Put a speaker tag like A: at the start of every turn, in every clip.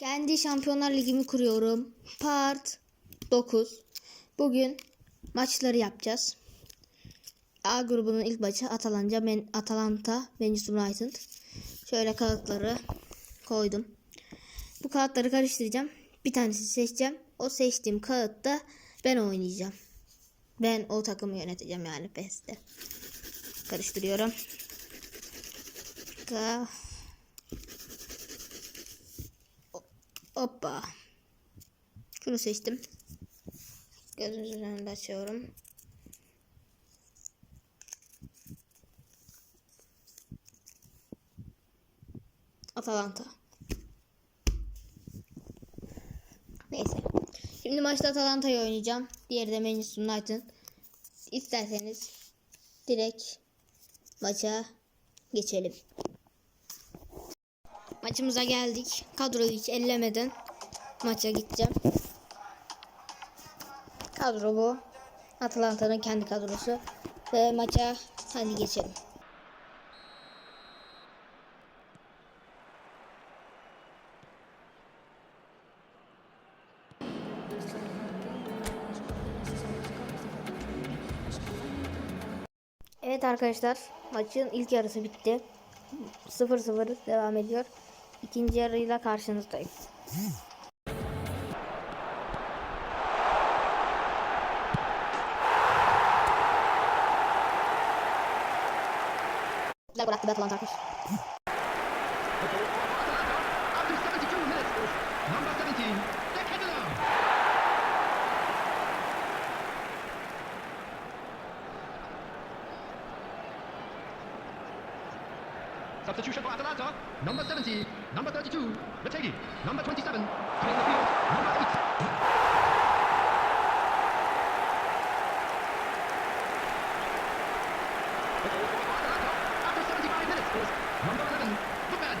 A: Kendi Şampiyonlar Ligimi kuruyorum. Part 9. Bugün maçları yapacağız. A grubunun ilk maçı Atalanta, Men Atalanta Manchester United. Şöyle kağıtları koydum. Bu kağıtları karıştıracağım. Bir tanesini seçeceğim. O seçtiğim kağıtta ben oynayacağım. Ben o takımı yöneteceğim yani PES'te. Karıştırıyorum. Ka Hoppa. Şunu seçtim. Gözünüzün önünde açıyorum. Atalanta. Neyse. Şimdi maçta Atalanta'yı oynayacağım. Diğeri de Manchester United. İsterseniz direkt maça geçelim. Maçımıza geldik. Kadroyu hiç ellemeden maça gideceğim. Kadro bu. Atalanta'nın kendi kadrosu. Ve maça hadi geçelim. Evet arkadaşlar maçın ilk yarısı bitti. 0-0 devam ediyor. İkinci yarıyla karşınızdayım. Güzel gol attı be Atalanta Number 32, Mategi. Number 27, playing the field. Number 8.
B: After 75 minutes, number 11, Bookman.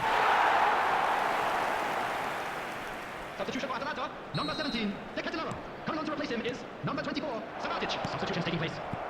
B: Substitution for Atalanta, number 17, De Catalano. Coming on to replace him is number 24, Sabatic. Substitutions taking place.